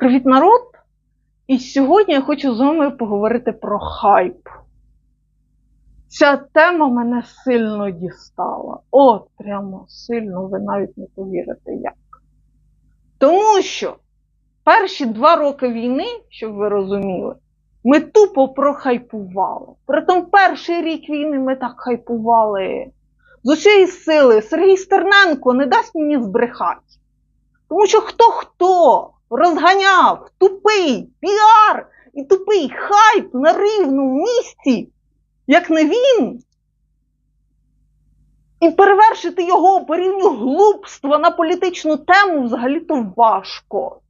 Привіт, народ! І сьогодні я хочу з вами поговорити про хайп. Ця тема мене сильно дістала. От, прямо сильно, ви навіть не повірите як. Тому що перші два роки війни, щоб ви розуміли, ми тупо прохайпували. Притом перший рік війни ми так хайпували. З усієї сили Сергій Стерненко не дасть мені збрехати. Тому що хто хто розганяв тупий піар і тупий хайп на рівному місці, як не він, і перевершити його по рівню глупства на політичну тему взагалі-то важко.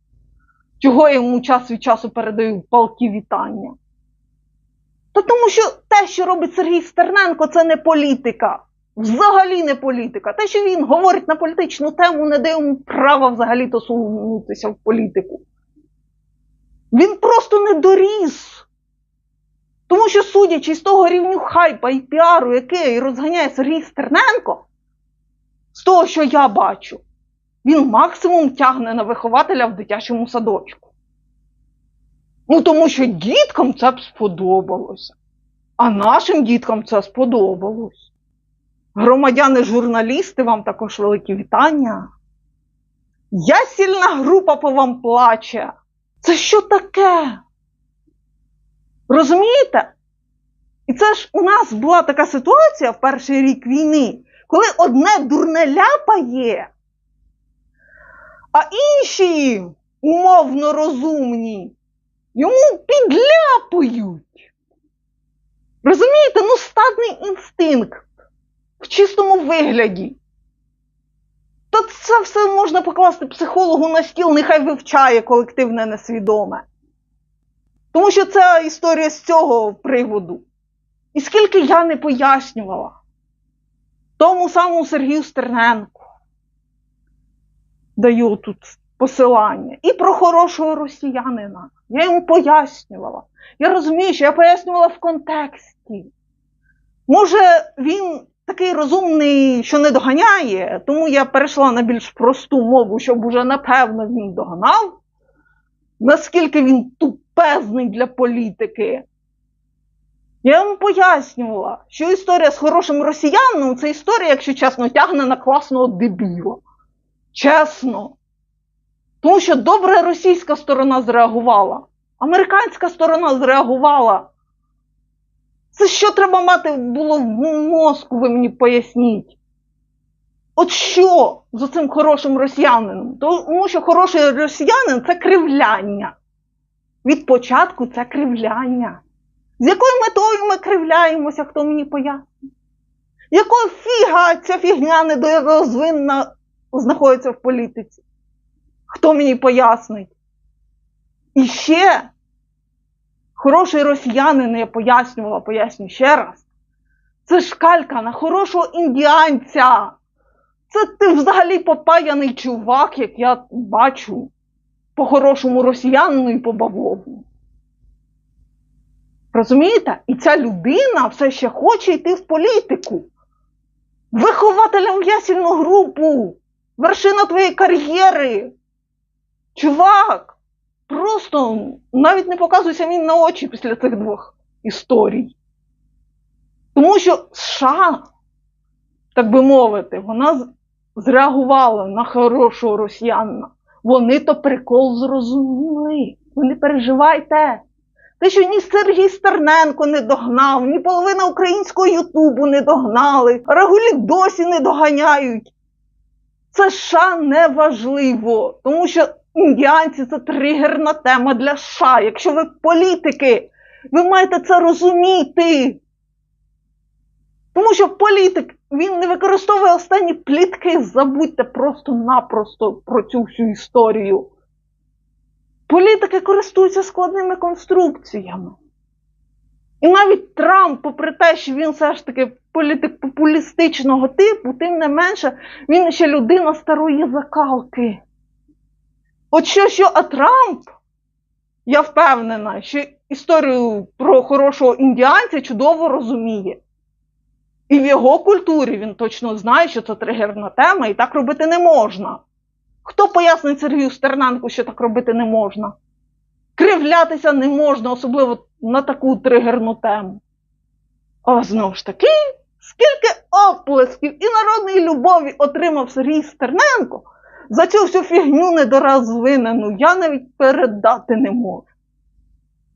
Чого я йому час від часу передаю палки вітання? Та тому що те, що робить Сергій Стерненко, це не політика. Взагалі не політика. Те, що він говорить на політичну тему, не дає йому права взагалі-то сунутися в політику. Він просто не доріс. Тому що, судячи з того рівню хайпа і піару, який розганяє Сергій Стерненко, з того, що я бачу, він максимум тягне на вихователя в дитячому садочку. Ну, тому що діткам це б сподобалося. А нашим діткам це сподобалось. Громадяни журналісти, вам також великі вітання. Ясільна група по вам плаче. Це що таке? Розумієте? І це ж у нас була така ситуація в перший рік війни, коли одне дурне ляпає, а інші умовно розумні йому підляпують. Розумієте, ну стадний інстинкт в чистому вигляді. То це все можна покласти психологу на стіл, нехай вивчає колективне несвідоме. Тому що це історія з цього приводу. І скільки я не пояснювала тому самому Сергію Стерненку, даю тут посилання, і про хорошого росіянина. Я йому пояснювала. Я розумію, що я пояснювала в контексті. Може, він такий розумний, що не доганяє, тому я перейшла на більш просту мову, щоб уже напевно він догнав, наскільки він тупезний для політики. Я йому пояснювала, що історія з хорошим росіянином це історія, якщо чесно, тягне на класного дебіла. Чесно. Тому що добре російська сторона зреагувала, американська сторона зреагувала. Це що треба мати було в мозку, ви мені поясніть? От що з цим хорошим росіянином? Тому що хороший росіянин це кривляння. Від початку це кривляння. З якою метою ми кривляємося, хто мені пояснить? Якого фіга ця фігня недорозвинна знаходиться в політиці? Хто мені пояснить? І ще хороший росіянин, я пояснювала, поясню ще раз. Це шкалька на хорошого індіанця. Це ти взагалі попаяний чувак, як я бачу, по хорошому росіянину і по бавовну. Розумієте? І ця людина все ще хоче йти в політику. Вихователем в ясільну групу. Вершина твоєї кар'єри. Чувак, просто навіть не показуйся мені на очі після цих двох історій. Тому що США, так би мовити, вона зреагувала на хорошого росіянина. Вони то прикол зрозуміли. Ви не переживайте. Те, що ні Сергій Стерненко не догнав, ні половина українського Ютубу не догнали, Рагулі досі не доганяють. США не важливо, тому що індіанці це тригерна тема для США. Якщо ви політики, ви маєте це розуміти. Тому що політик він не використовує останні плітки, забудьте просто-напросто про цю всю історію. Політики користуються складними конструкціями. І навіть Трамп, попри те, що він все ж таки політик популістичного типу, тим не менше, він ще людина старої закалки. От що, що, а Трамп, я впевнена, що історію про хорошого індіанця чудово розуміє. І в його культурі він точно знає, що це тригерна тема, і так робити не можна. Хто пояснить Сергію Стерненку, що так робити не можна? Кривлятися не можна, особливо на таку тригерну тему. А знову ж таки, скільки оплесків і народної любові отримав Сергій Стерненко за цю всю фігню недорозвинену, я навіть передати не можу.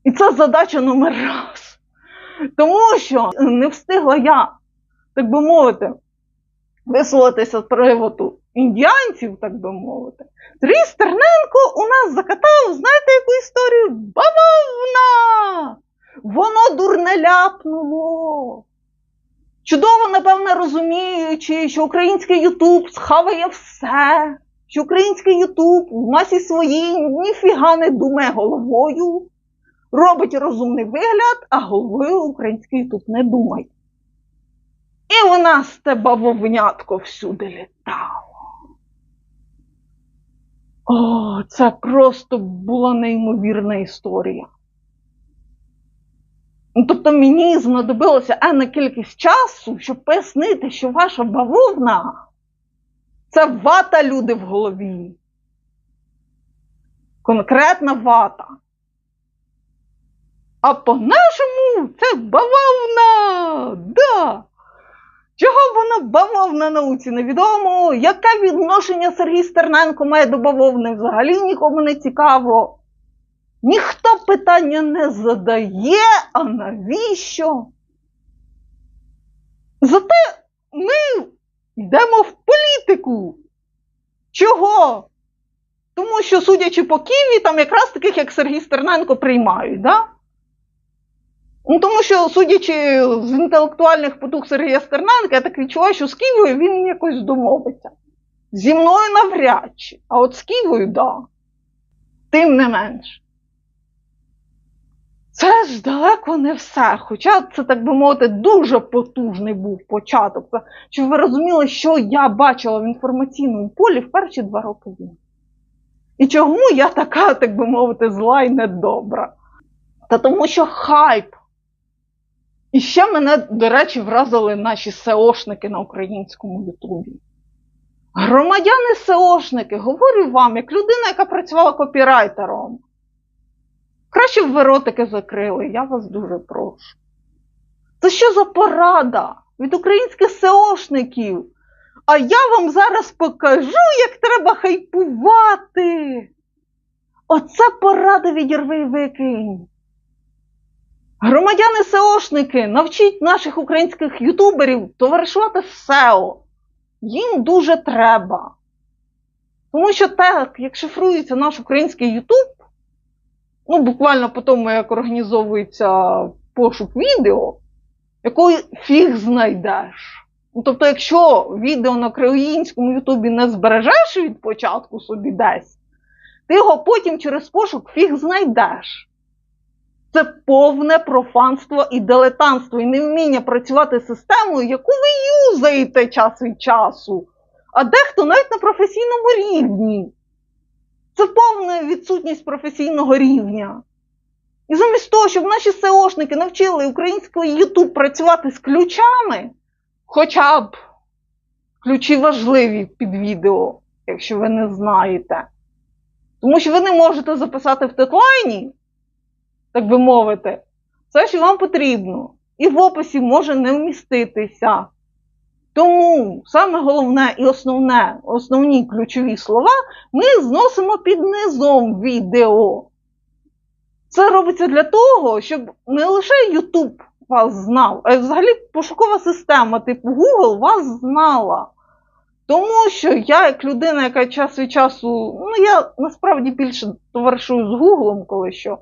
І це задача номер раз. Тому що не встигла я, так би мовити, висловитися з приводу індіанців, так би мовити. Сергій Стерненко у нас закатав, знаєте, яку історію? Бавовна! Воно дурне ляпнуло. Чудово, напевне, розуміючи, що український Ютуб схаває все, що український Ютуб в масі своїй ніфіга не думає головою, робить розумний вигляд, а головою український Ютуб не думає. І в нас те бавовнятко всюди літало. О, це просто була неймовірна історія. Ну, Тобто мені знадобилося енна кількість часу, щоб пояснити, що ваша бавовна це вата люди в голові. Конкретна вата. А по-нашому це бавовна. Да. Чого вона бавовна науці невідомо? Яке відношення Сергій Стерненко має до бавовни взагалі нікому не цікаво. Ніхто питання не задає, а навіщо? Зате ми йдемо в політику. Чого? Тому що, судячи по Києві, там якраз таких, як Сергій Стерненко, приймають, да? Ну, тому що, судячи з інтелектуальних потуг Сергія Стерненка, я так відчуваю, що з Києвою він якось домовиться. Зі мною навряд чи, а от з Києвою, да. Тим не менш. Це ж далеко не все. Хоча це, так би мовити, дуже потужний був початок. Щоб ви розуміли, що я бачила в інформаційному полі в перші два роки війни. І чому я така, так би мовити, зла і недобра? Та тому що хайп. І ще мене, до речі, вразили наші СЕОшники на українському Ютубі. Громадяни СЕОшники, говорю вам, як людина, яка працювала копірайтером. Краще б ви ротики закрили, я вас дуже прошу. Це що за порада від українських СЕОшників? А я вам зараз покажу, як треба хайпувати. Оце порада відірви викинь. Громадяни СЕОшники, навчіть наших українських ютуберів товаришувати SEO. Їм дуже треба. Тому що так, як шифрується наш український Ютуб, ну, буквально по тому, як організовується пошук відео, якої фіг знайдеш. Ну, тобто, якщо відео на українському Ютубі не збережеш від початку собі десь, ти його потім через пошук фіг знайдеш. Це повне профанство і дилетантство, і невміння працювати з системою, яку ви юзаєте час від часу, а дехто навіть на професійному рівні. Це повна відсутність професійного рівня. І замість того, щоб наші СЕОшники навчили український YouTube працювати з ключами, хоча б ключі важливі під відео, якщо ви не знаєте. Тому що ви не можете записати в тетлайні, так би мовити, все, що вам потрібно, і в описі може не вміститися. Тому саме головне і основне, основні ключові слова ми зносимо під низом відео. Це робиться для того, щоб не лише YouTube вас знав, а й взагалі пошукова система типу Google вас знала. Тому що я, як людина, яка час від часу, ну я насправді більше товаришую з Google, коли що.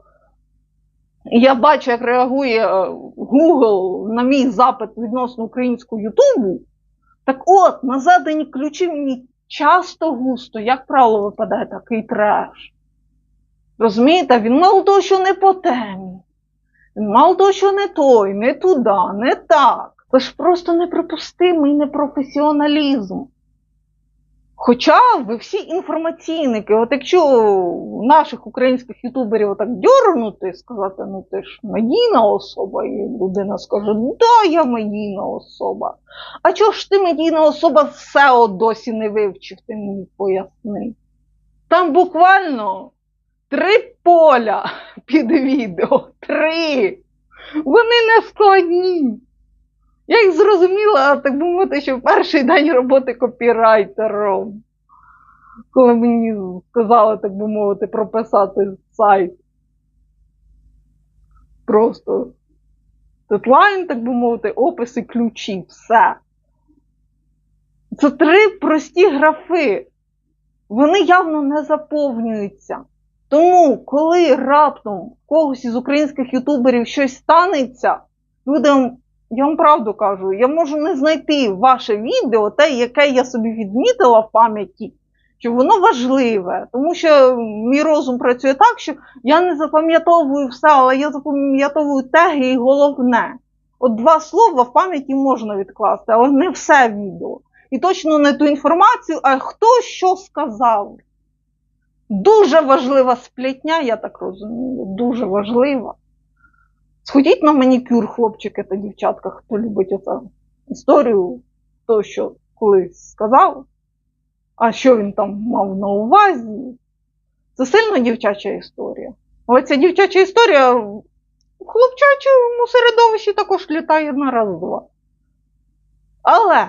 Я бачу, як реагує е, Google на мій запит відносно українського Ютубу. Так от, на задані ключі мені часто густо, як правило, випадає такий треш. Розумієте, він мало того, що не по темі. Він мало того, що не той, не туди, не так. Це ж просто неприпустимий непрофесіоналізм. Хоча ви всі інформаційники, от якщо наших українських ютуберів отак дьорнути сказати, ну ти ж медійна особа, і людина скаже, да, я медійна особа. А чого ж ти медійна особа все досі не вивчив, ти мені поясни. Там буквально три поля під відео. Три. Вони не складні. Я їх зрозуміла, так би мовити, що в перший день роботи копірайтером. Коли мені сказали, так би мовити, прописати сайт. Просто дедлайн, так би мовити, описи ключі, все. Це три прості графи. Вони явно не заповнюються. Тому, коли раптом когось із українських ютуберів щось станеться, людям, я вам правду кажу, я можу не знайти ваше відео, те, яке я собі відмітила в пам'яті, що воно важливе. Тому що мій розум працює так, що я не запам'ятовую все, але я запам'ятовую теги і головне. От два слова в пам'яті можна відкласти, але не все відео. І точно не ту інформацію, а хто що сказав. Дуже важлива сплітня, я так розумію, дуже важлива. Сходіть на манікюр, хлопчики та дівчатка, хто любить оцю історію, то, що колись сказав, а що він там мав на увазі. Це сильно дівчача історія. Але ця дівчача історія в хлопчачому середовищі також літає на раз-два. Але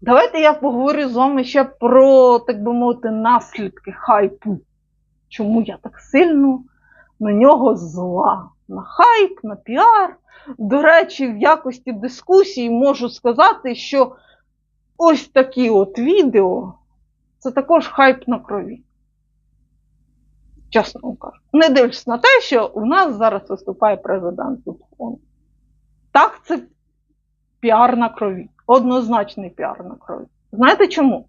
давайте я поговорю з вами ще про, так би мовити, наслідки хайпу. Чому я так сильно на нього зла? На хайп, на піар. До речі, в якості дискусії можу сказати, що ось такі от відео це також хайп на крові. Чесно вам кажу. Не дивлячись на те, що у нас зараз виступає президент тут. Так, це піар на крові. Однозначний піар на крові. Знаєте чому?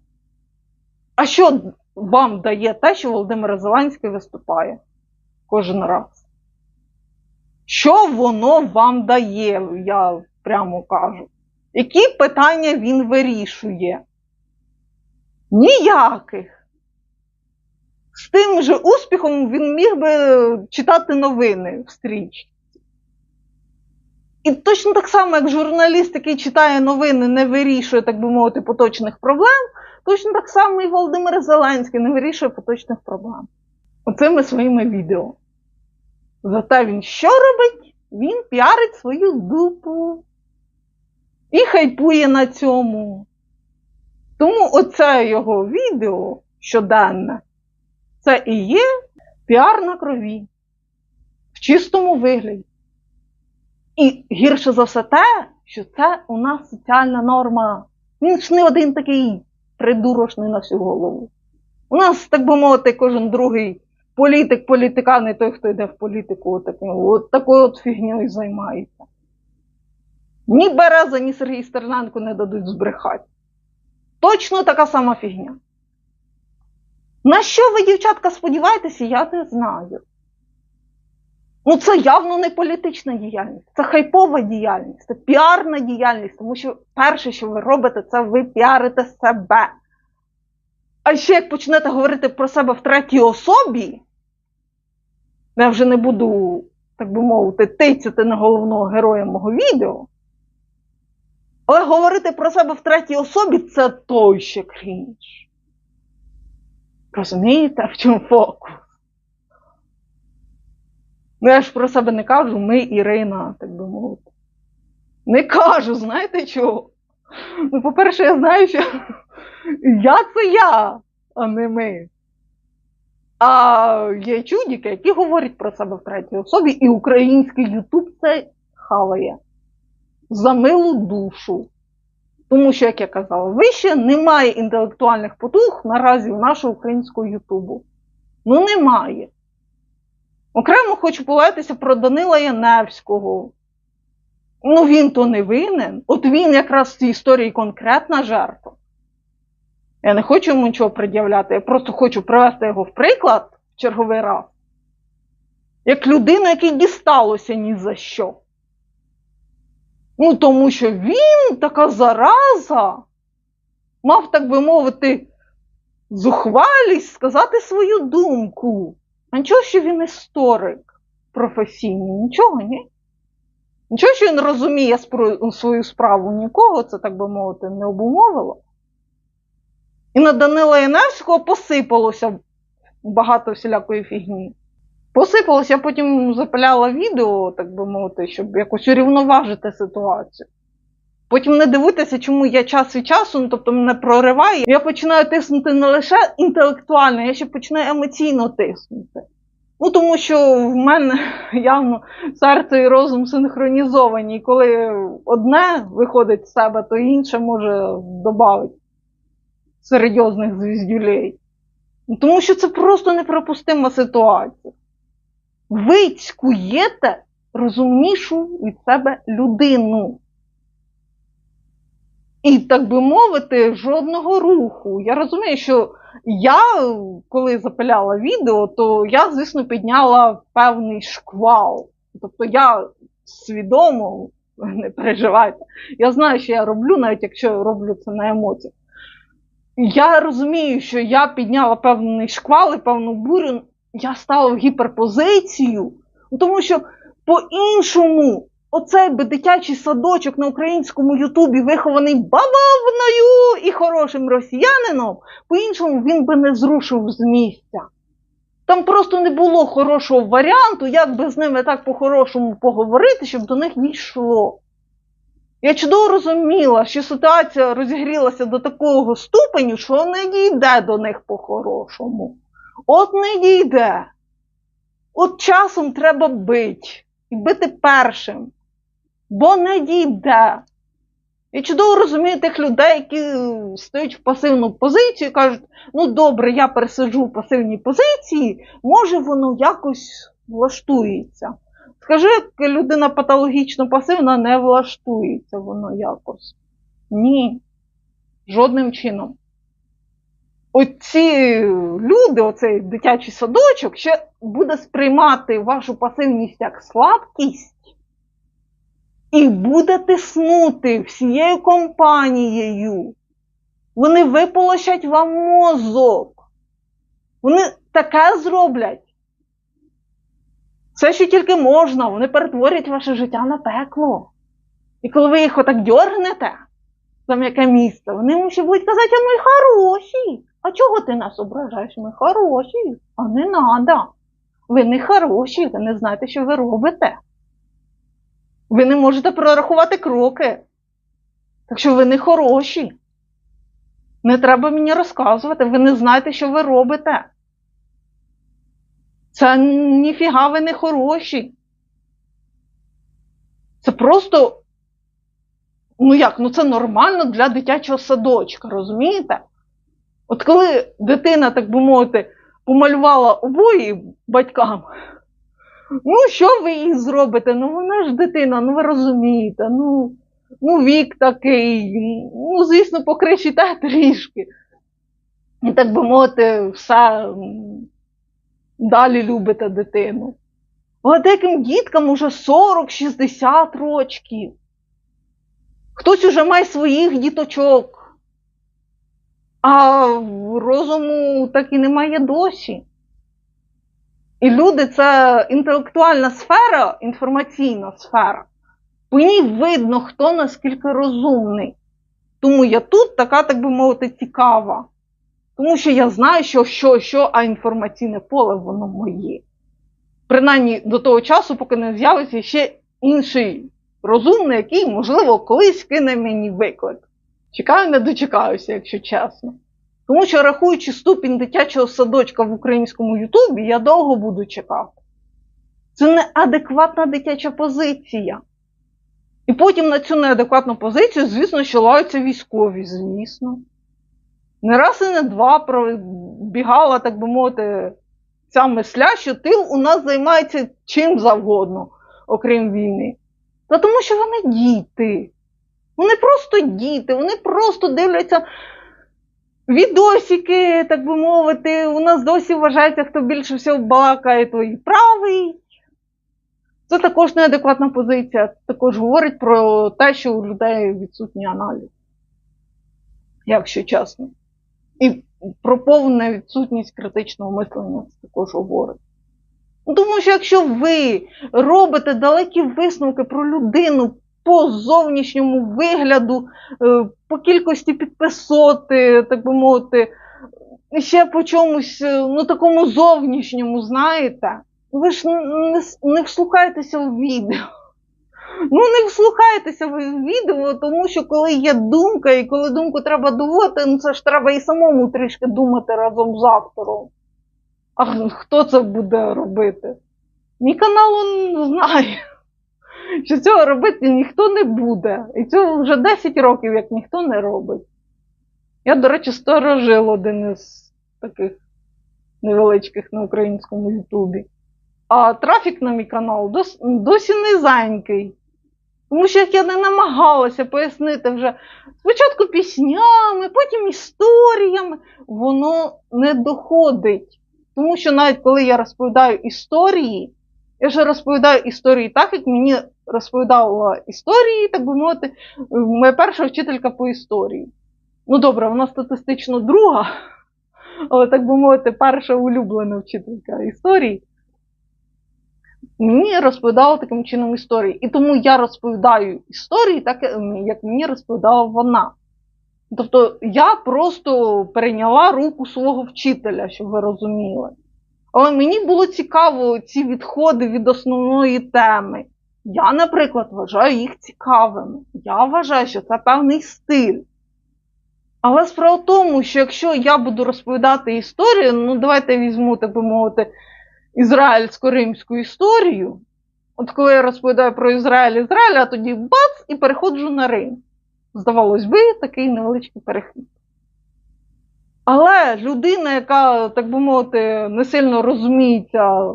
А що вам дає те, що Володимир Зеленський виступає кожен раз? Що воно вам дає, я прямо кажу? Які питання він вирішує? Ніяких. З тим же успіхом він міг би читати новини в стрічці. І точно так само, як журналіст, який читає новини, не вирішує, так би мовити, поточних проблем, точно так само і Володимир Зеленський не вирішує поточних проблем. Оцими своїми відео. Зате він що робить? Він піарить свою дупу. І хайпує на цьому. Тому оце його відео щоденне, це і є піар на крові. В чистому вигляді. І гірше за все те, що це у нас соціальна норма. Він ж не один такий придурошний на всю голову. У нас, так би мовити, кожен другий політик, політика, не той, хто йде в політику, от, от такою от фігньою займається. Ні Береза, ні Сергій Стерненко не дадуть збрехати. Точно така сама фігня. На що ви, дівчатка, сподіваєтеся, я не знаю. Ну, це явно не політична діяльність, це хайпова діяльність, це піарна діяльність, тому що перше, що ви робите, це ви піарите себе. А ще як почнете говорити про себе в третій особі, я вже не буду, так би мовити, тицяти на головного героя мого відео. Але говорити про себе в третій особі це той ще крінж. Розумієте, в чому фокус? Ну, я ж про себе не кажу, ми Ірина, так би мовити. Не кажу, знаєте чого? Ну, по-перше, я знаю, що я це я, а не ми. А є чудіки, які говорять про себе в третій особі, і український Ютуб це хаває. За милу душу. Тому що, як я казала, вище немає інтелектуальних потуг наразі у нашого українського Ютубу. Ну, немає. Окремо хочу поведатися про Данила Яневського. Ну, він то не винен. От він якраз в цій історії конкретна жертва. Я не хочу йому нічого пред'являти, я просто хочу привести його в приклад в черговий раз. Як людину, якій дісталося ні за що. Ну, тому що він така зараза, мав, так би мовити, зухвалість сказати свою думку. А нічого, що він історик професійний, нічого, ні? Нічого, що він розуміє свою справу нікого, це, так би мовити, не обумовило. І на Данила Яневського посипалося багато всілякої фігні. Посипалося, я потім запиляла відео, так би мовити, щоб якось урівноважити ситуацію. Потім не дивитися, чому я час від часу, ну, тобто мене прориває. Я починаю тиснути не лише інтелектуально, я ще починаю емоційно тиснути. Ну, тому що в мене явно серце і розум синхронізовані. І коли одне виходить з себе, то інше може додати серйозних звіздюлей. Ну, Тому що це просто неприпустима ситуація. Ви цькуєте розумнішу від себе людину. І, так би мовити, жодного руху. Я розумію, що я, коли запиляла відео, то я, звісно, підняла певний шквал. Тобто я свідомо, не переживайте, я знаю, що я роблю, навіть якщо я роблю це на емоціях. Я розумію, що я підняла певний шквал і певну бурю, я стала в гіперпозицію, тому що по-іншому оцей би дитячий садочок на українському Ютубі, вихований бавовною і хорошим росіянином, по-іншому він би не зрушив з місця. Там просто не було хорошого варіанту, як би з ними так по-хорошому поговорити, щоб до них дійшло. Я чудово розуміла, що ситуація розігрілася до такого ступеню, що не дійде до них по-хорошому. От не дійде. От часом треба бити. І бити першим. Бо не дійде. Я чудово розумію тих людей, які стоять в пасивну позицію і кажуть, ну добре, я пересиджу в пасивній позиції, може воно якось влаштується. Скажи, як людина патологічно пасивна, не влаштується воно якось. Ні. Жодним чином. Оці люди, оцей дитячий садочок, ще буде сприймати вашу пасивність як слабкість і буде тиснути всією компанією. Вони виполощать вам мозок. Вони таке зроблять. Все, що тільки можна, вони перетворять ваше життя на пекло. І коли ви їх отак дьоргнете, там яке місце, вони ще будуть казати, а ми хороші. А чого ти нас ображаєш? Ми хороші, а не надо. Ви не хороші, ви не знаєте, що ви робите. Ви не можете прорахувати кроки. Так що ви не хороші. Не треба мені розказувати, ви не знаєте, що ви робите. Це ніфіга ви не хороші. Це просто, ну як, ну це нормально для дитячого садочка, розумієте? От коли дитина, так би мовити, помалювала обої батькам, ну що ви їй зробите? Ну вона ж дитина, ну ви розумієте, ну, ну вік такий, ну, звісно, покричите трішки. І так би мовити, все далі любите дитину. А деяким діткам уже 40-60 років. Хтось уже має своїх діточок. А розуму так і немає досі. І люди це інтелектуальна сфера, інформаційна сфера. По ній видно, хто наскільки розумний. Тому я тут така, так би мовити, цікава. Тому що я знаю, що, що, що, а інформаційне поле воно моє. Принаймні до того часу, поки не з'явиться ще інший розумний, який, можливо, колись кине мені виклик. Чекаю, не дочекаюся, якщо чесно. Тому що, рахуючи ступінь дитячого садочка в українському Ютубі, я довго буду чекати. Це неадекватна дитяча позиція. І потім на цю неадекватну позицію, звісно, що лаються військові, звісно. Не раз і не два пробігала, так би мовити, ця мисля, що тил у нас займається чим завгодно, окрім війни. Та тому що вони діти. Вони просто діти, вони просто дивляться відосики, так би мовити. У нас досі вважається, хто більше всього балакає, той правий. Це також неадекватна позиція. Також говорить про те, що у людей відсутній аналіз. Якщо чесно. І про повну відсутність критичного мислення це також говорить. Тому що якщо ви робите далекі висновки про людину по зовнішньому вигляду, е, по кількості підписоти, так би мовити, ще по чомусь, е, ну такому зовнішньому, знаєте. Ви ж не, вслухайтеся в відео. Ну, не вслухайтеся в відео, тому що коли є думка, і коли думку треба доводити, ну це ж треба і самому трішки думати разом з автором. А хто це буде робити? Мій канал он знає, що цього робити ніхто не буде. І цього вже 10 років, як ніхто не робить. Я, до речі, сторожил один із таких невеличких на українському Ютубі. А трафік на мій канал дос, досі низенький. Тому що як я не намагалася пояснити вже спочатку піснями, потім історіями, воно не доходить. Тому що навіть коли я розповідаю історії, я ж розповідаю історії так, як мені розповідала історії, так би мовити, моя перша вчителька по історії. Ну добре, вона статистично друга, але так би мовити, перша улюблена вчителька історії. Мені розповідала таким чином історії. І тому я розповідаю історії, так як мені розповідала вона. Тобто я просто перейняла руку свого вчителя, щоб ви розуміли. Але мені було цікаво ці відходи від основної теми. Я, наприклад, вважаю їх цікавими. Я вважаю, що це певний стиль. Але справа в тому, що якщо я буду розповідати історію, ну давайте візьму, так би мовити, ізраїльсько-римську історію. От коли я розповідаю про Ізраїль, Ізраїль, а тоді бац і переходжу на Рим. Здавалось би, такий невеличкий перехід. Але людина, яка, так би мовити, не сильно розуміється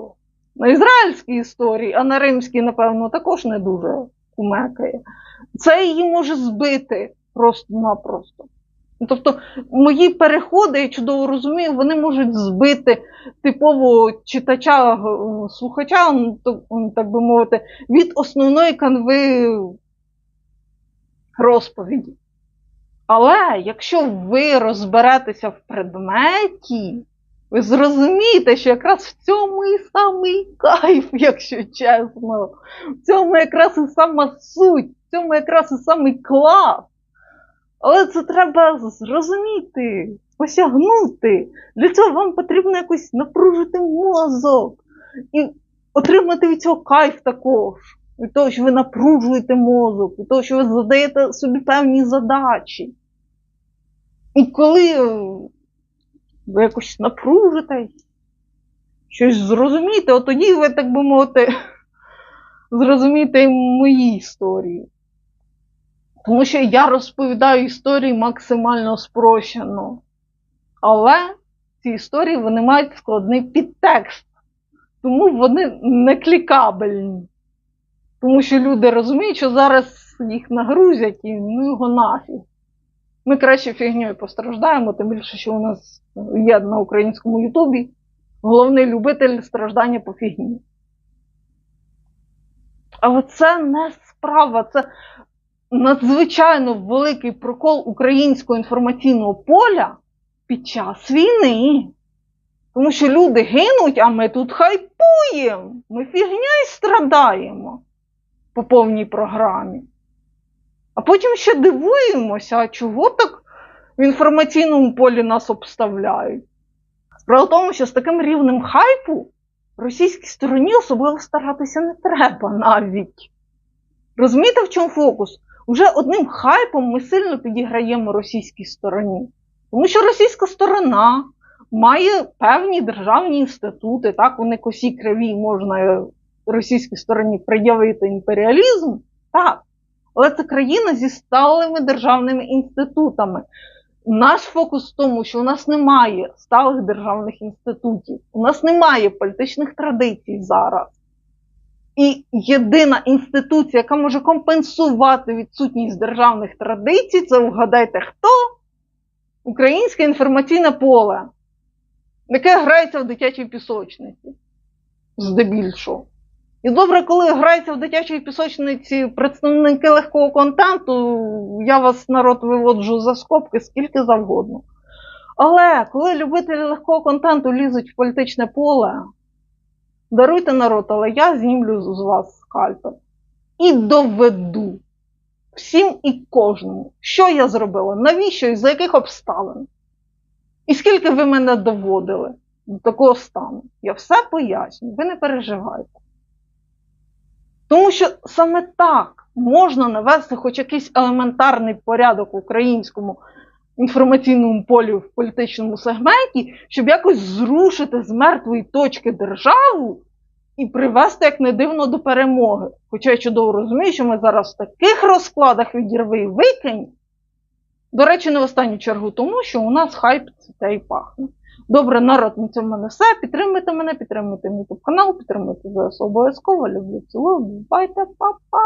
на ізраїльській історії, а на римській, напевно, також не дуже кумекає, це її може збити просто-напросто. Тобто мої переходи, я чудово розумію, вони можуть збити типового читача, слухача, ну, м, так би мовити, від основної канви розповіді. Але якщо ви розберетеся в предметі, ви зрозумієте, що якраз в цьому і самий кайф, якщо чесно. В цьому якраз і сама суть, в цьому якраз і самий клас. Але це треба зрозуміти, осягнути. Для цього вам потрібно якось напружити мозок і отримати від цього кайф також. Від того, що ви напружуєте мозок, від того, що ви задаєте собі певні задачі. І коли ви якось напружитесь, щось зрозумієте, от тоді ви, так би мовити, зрозумієте мої історії. Тому що я розповідаю історії максимально спрощено. Але ці історії вони мають складний підтекст. Тому вони не клікабельні. Тому що люди розуміють, що зараз їх нагрузять і ну його нафіг. Ми краще фігньою постраждаємо, тим більше, що у нас є на українському Ютубі головний любитель страждання по фігні. Але це не справа, це надзвичайно великий прокол українського інформаційного поля під час війни. Тому що люди гинуть, а ми тут хайпуємо. Ми фігня й страдаємо по повній програмі. А потім ще дивуємося, а чого так в інформаційному полі нас обставляють. Справа в тому, що з таким рівнем хайпу російській стороні особливо старатися не треба навіть. Розумієте, в чому фокус? Уже одним хайпом ми сильно підіграємо російській стороні. Тому що російська сторона має певні державні інститути, так, вони косі криві, можна російській стороні пред'явити імперіалізм, так. Але це країна зі сталими державними інститутами. Наш фокус в тому, що у нас немає сталих державних інститутів, у нас немає політичних традицій зараз. І єдина інституція, яка може компенсувати відсутність державних традицій, це вгадайте хто? Українське інформаційне поле, яке грається в дитячій пісочниці. Здебільшого. І добре, коли грається в дитячій пісочниці представники легкого контенту, я вас народ виводжу за скобки скільки завгодно. Але коли любителі легкого контенту лізуть в політичне поле, даруйте народ, але я знімлю з вас скальпель. І доведу, всім і кожному, що я зробила, навіщо і за яких обставин. І скільки ви мене доводили до такого стану. Я все поясню, ви не переживайте. Тому що саме так можна навести хоч якийсь елементарний порядок в українському інформаційному полі в політичному сегменті, щоб якось зрушити з мертвої точки державу і привести, як не дивно, до перемоги. Хоча я чудово розумію, що ми зараз в таких розкладах відірви і викинь. До речі, не в останню чергу тому, що у нас хайп цвіте і пахне. Добре, народ, на цьому мене все. Підтримуйте мене, підтримуйте мій YouTube канал, підтримуйте ЗСУ обов'язково. Люблю, цілую, бувайте, па-па!